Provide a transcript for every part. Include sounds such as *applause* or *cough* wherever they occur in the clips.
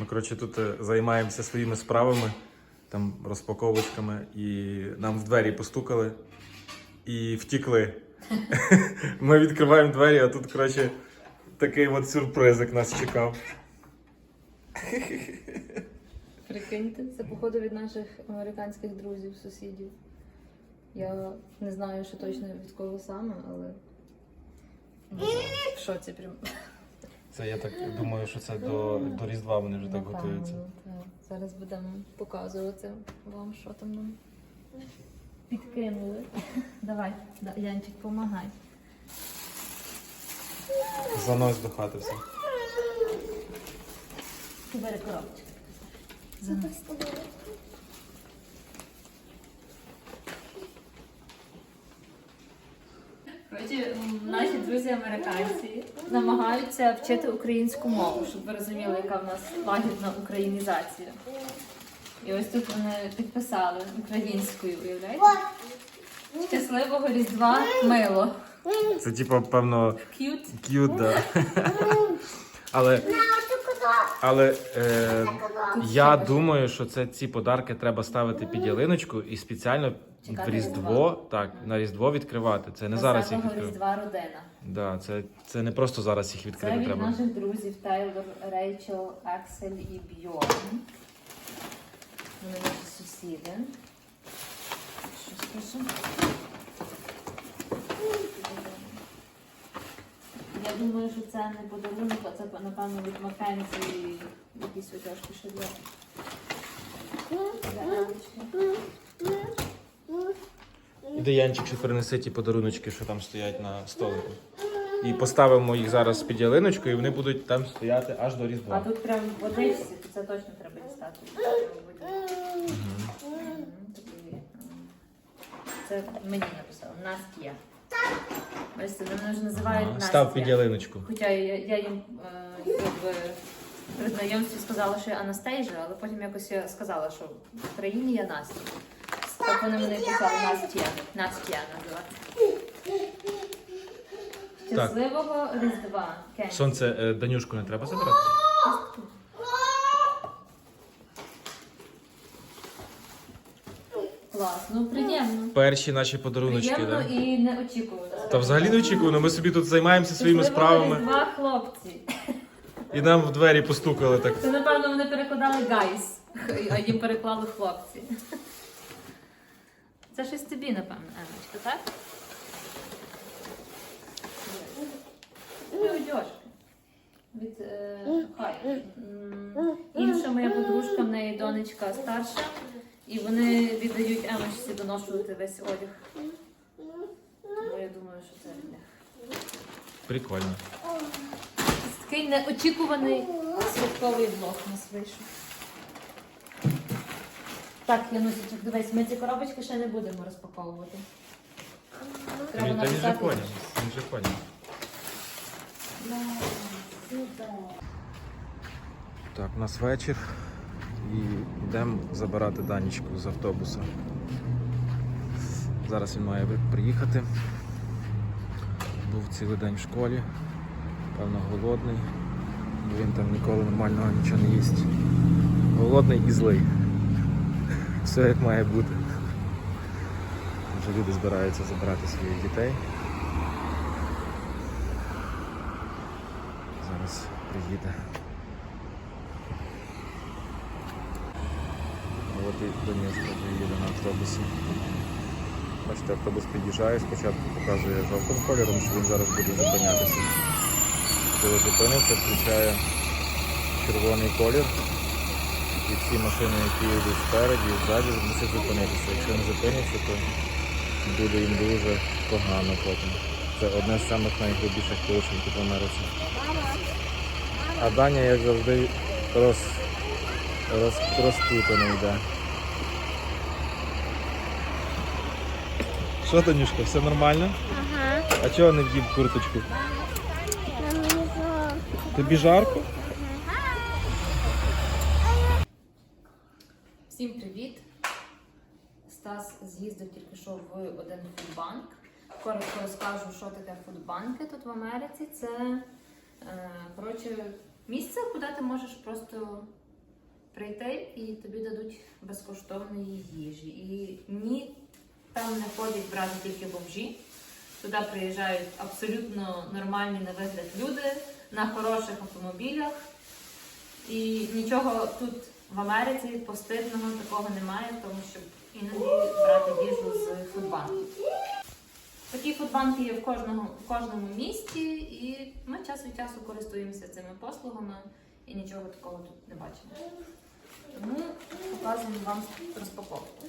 Ми, коротше, тут е, займаємося своїми справами, там розпаковочками, і нам в двері постукали і втікли. *laughs* Ми відкриваємо двері, а тут, коротше, такий от сюрпризик нас чекав. Прикиньте, це походу від наших американських друзів, сусідів. Я не знаю, що точно від кого саме, але в шоці прям. Це я так думаю, що це до, до Різдва вони вже так Напевно, готуються. так. Зараз будемо показувати вам, що там нам підкинули. Давай, да, Янчик, помагай. Занось до хати все. Бери коробочку. Занось. Коротше, наші друзі американці намагаються вчити українську мову, щоб ви розуміли, яка в нас лагідна українізація. І ось тут вони підписали українською, уявляєте? Щасливого Різдва мило. Це, типу, певно, К'ют. к'ют, да. *laughs* Але, але е, я думаю, що це ці подарки треба ставити під ялиночку і спеціально Чекати в Різдво, Різдва. так, на Різдво відкривати. Це не зараз їх відкривати. Різдва родина. Да, це, це не просто зараз їх Це відкрити від треба. наших друзів Тайлор, Рейчел, Аксель і Бьорн. Вони наші сусіди. Що скажу? Я думаю, що це не подарунок, а це напевно від Маккензі якісь одежки ще для. Іде Янчик, що перенесе ті подаруночки, що там стоять на столику. І поставимо їх зараз під ялиночку, і вони будуть там стояти аж до А тут прям в то це точно треба дістати. Це мені написали. Бачите, вони ж називають Ага, Настя. Став під ялиночку. Хоча я, я їм е, якби при знайомстві сказала, що я Анастейжа, але потім якось я сказала, що в Україні я Настя. Так вони мене і почали Настя. Настя називати. Щасливого Різдва. Сонце, е, Данюшку не треба забирати? Клас, ну приємно. Перші наші подаруночки, Приємно да? і неочікувано. Та взагалі не очікувано. Ми собі тут займаємося своїми справами, Два хлопці. і нам в двері постукали так. Це, напевно, вони перекладали гайс, а їм переклали хлопці. Це щось тобі, напевно, Емочка, так? Тобі одяжки. Від е, хай. М, Інша моя подружка, в неї донечка старша, і вони віддають Емочці доношувати весь одяг. Тому я думаю, що це від них. Прикольно. Такий неочікуваний святковий влог у нас вийшов. Так, Янусічок, дивись, ми ці коробочки ще не будемо розпаковувати. Та він та він же написати- поняв. Він же поняв. Так, у нас вечір. І йдемо забирати Данічку з автобуса. Зараз він має приїхати. Був цілий день в школі, певно голодний, бо він там ніколи нормального нічого не їсть. Голодний і злий. Все як має бути. Вже люди збираються забирати своїх дітей. Зараз приїде. Донецька вже їде на автобусі. Бачите, автобус під'їжджає, спочатку показує жовтим кольором, що він зараз буде зупинятися. Коли зупиниться, включає червоний колір. І всі машини, які йдуть спереді і ззаді, мусять зупинитися. Якщо не зупиняться, то буде їм дуже погано потім. Це одне з самих найгрубіших порушень тут в Америці. А Даня, як завжди, роз, роз, розпутано йде. Що, Танюшка, все нормально? Ага, А чого не вдів курточку? нам не знаю. Тобі жарко? Всім привіт! Стас з'їздив тільки що в один фудбанк. Коротко розкажу, що таке фудбанки тут в Америці. Це е, коротше, місце, куди ти можеш просто прийти і тобі дадуть безкоштовної їжі. І ні, там не ходять брати тільки бомжі. Туди приїжджають абсолютно нормальні на вигляд люди на хороших автомобілях. І нічого тут в Америці постидного такого немає, тому що іноді брати їжу з фудбанку. Такі фудбанки є в кожному, в кожному місті, і ми час від часу користуємося цими послугами і нічого такого тут не бачимо. Тому показуємо вам розпаковку.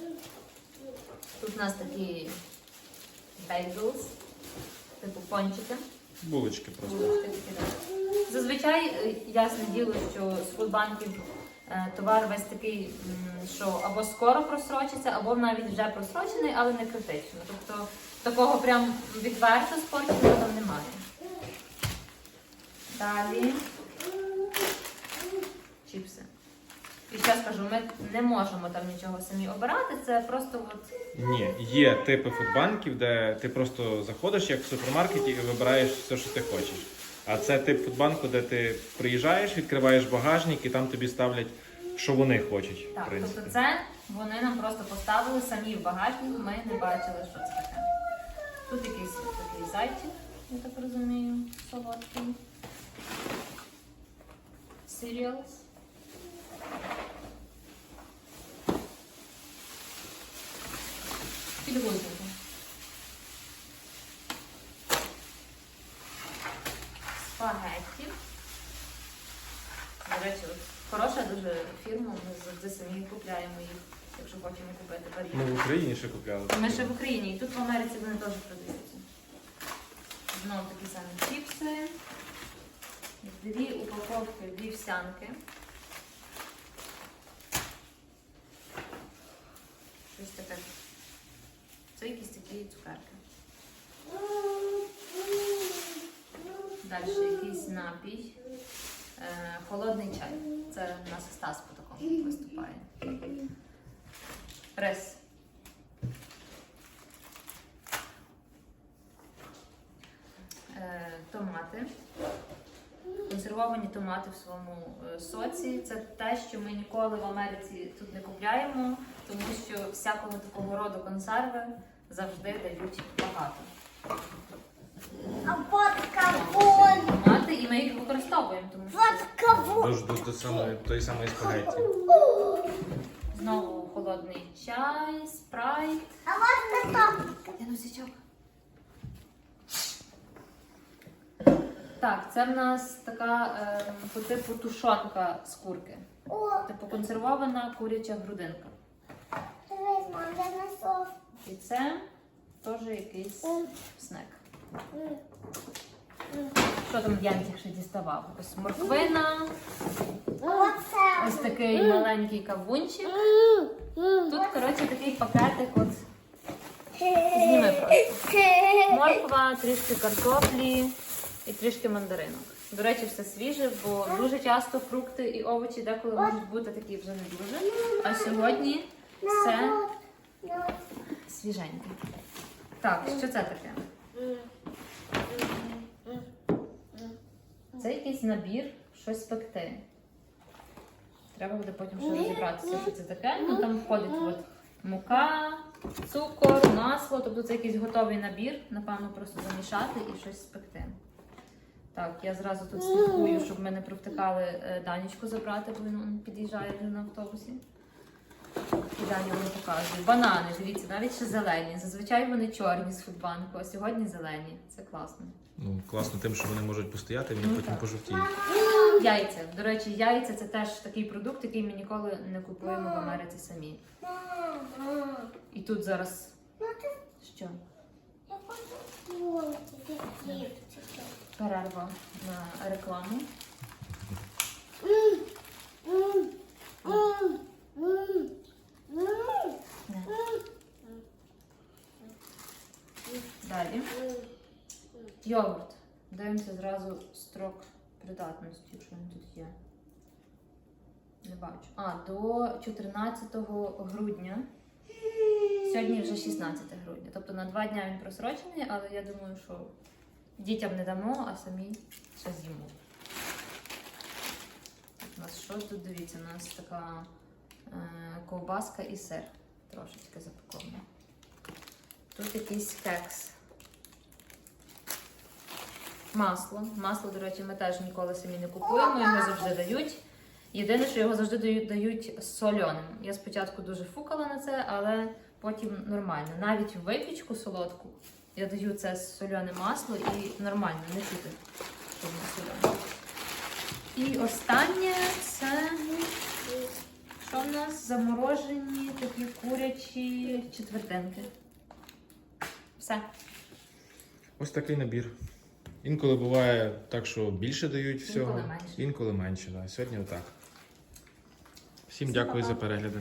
Тут у нас такі бейглс, типу пончики. Булочки просто. Булочки такі, да. Зазвичай е, ясне діло, що з фудбанків е, товар весь такий, що або скоро просрочиться, або навіть вже просрочений, але не критично. Тобто такого прям відверто спортивного там немає. Далі чіпси. І ще скажу, ми не можемо там нічого самі обирати, це просто от Ні, є типи фудбанків, де ти просто заходиш як в супермаркеті і вибираєш все, що ти хочеш. А це тип фудбанку, де ти приїжджаєш, відкриваєш багажник і там тобі ставлять, що вони хочуть. в Так, принципі. тобто це вони нам просто поставили самі в багажник, ми не бачили, що це таке. Тут якийсь такий зайчик, я так розумію, солодкий. Cereals. Підгузники. Спагетті. До речі, от хороша дуже фірма, ми завжди самі купляємо їх, якщо хочемо купити Ми варіант. в Україні ще купляли. Ми ще в Україні, і тут в Америці вони теж продаються. Знову такі самі чіпси. Дві упаковки, дві всянки. Щось таке. Це якісь такі цукерки. Далі якийсь напій. Е, холодний чай. Це у нас Стас по такому виступає. Рис. Е, томати. Консервовані томати в своєму е, соці. Це те, що ми ніколи в Америці тут не купляємо, тому що всякого такого роду консерви завжди дають багато. А? Томати, і ми їх використовуємо, тому що Вот кого? До, до, до самої, тої самої спагетті. знову холодний чай, спрайт. А вот кто? Я носичок. Так, це в нас така е, по типу тушонка з курки. О, Типу консервована куряча грудинка. дивись, мам, я знайшов. І це теж якийсь снек. Що там Янчик ще діставав? Ось морквина, Оце. ось такий маленький кавунчик. Тут, коротше, такий пакетик. От зніми просто. Морква, трішки картоплі і трішки мандаринок. До речі, все свіже, бо дуже часто фрукти і овочі деколи можуть бути такі вже не дуже. А сьогодні все свіженьке. Так, що це таке? Це якийсь набір, щось пекти. Треба буде потім ще розібратися, що це таке. Ну там входить от мука, цукор, масло, тобто це якийсь готовий набір, напевно, просто замішати і щось спекти. Так, я зразу тут слідкую, щоб ми не провтикали е, Данічку забрати, бо він під'їжджає вже на автобусі. І далі вам показую. Банани, дивіться, навіть ще зелені. Зазвичай вони чорні з фудбанку, а сьогодні зелені. Це класно. Ну, класно тим, що вони можуть постояти, вони Ну, потім так. пожовтіють. Яйця. До речі, яйця це теж такий продукт, який ми ніколи не купуємо в Америці самі. І тут зараз. Що? Я хочу. Перерва на рекламу. Не. Далі. Йогурт. Дивимося зразу строк придатності, що він тут є. Не бачу. А, до 14 грудня. Сьогодні вже 16 грудня. Тобто на два дня він просрочений, але я думаю, що дітям не дамо, а самі ще з'їмо. У нас що тут дивіться? У нас така е, ковбаска і сир трошечки запакована. Тут якийсь кекс. Масло. Масло, до речі, ми теж ніколи самі не купуємо, його завжди дають. Єдине, що його завжди дають, дають соленим. Я спочатку дуже фукала на це, але потім нормально. Навіть в випічку солодку я даю це соляне масло і нормально, не чути, що воно соляне. І останнє це що в нас? Заморожені такі курячі четвертинки. Все. Ось такий набір. Інколи буває так, що більше дають всього, Інколи менше. інколи менше. Да. Сьогодні отак. Всім дякую за перегляди.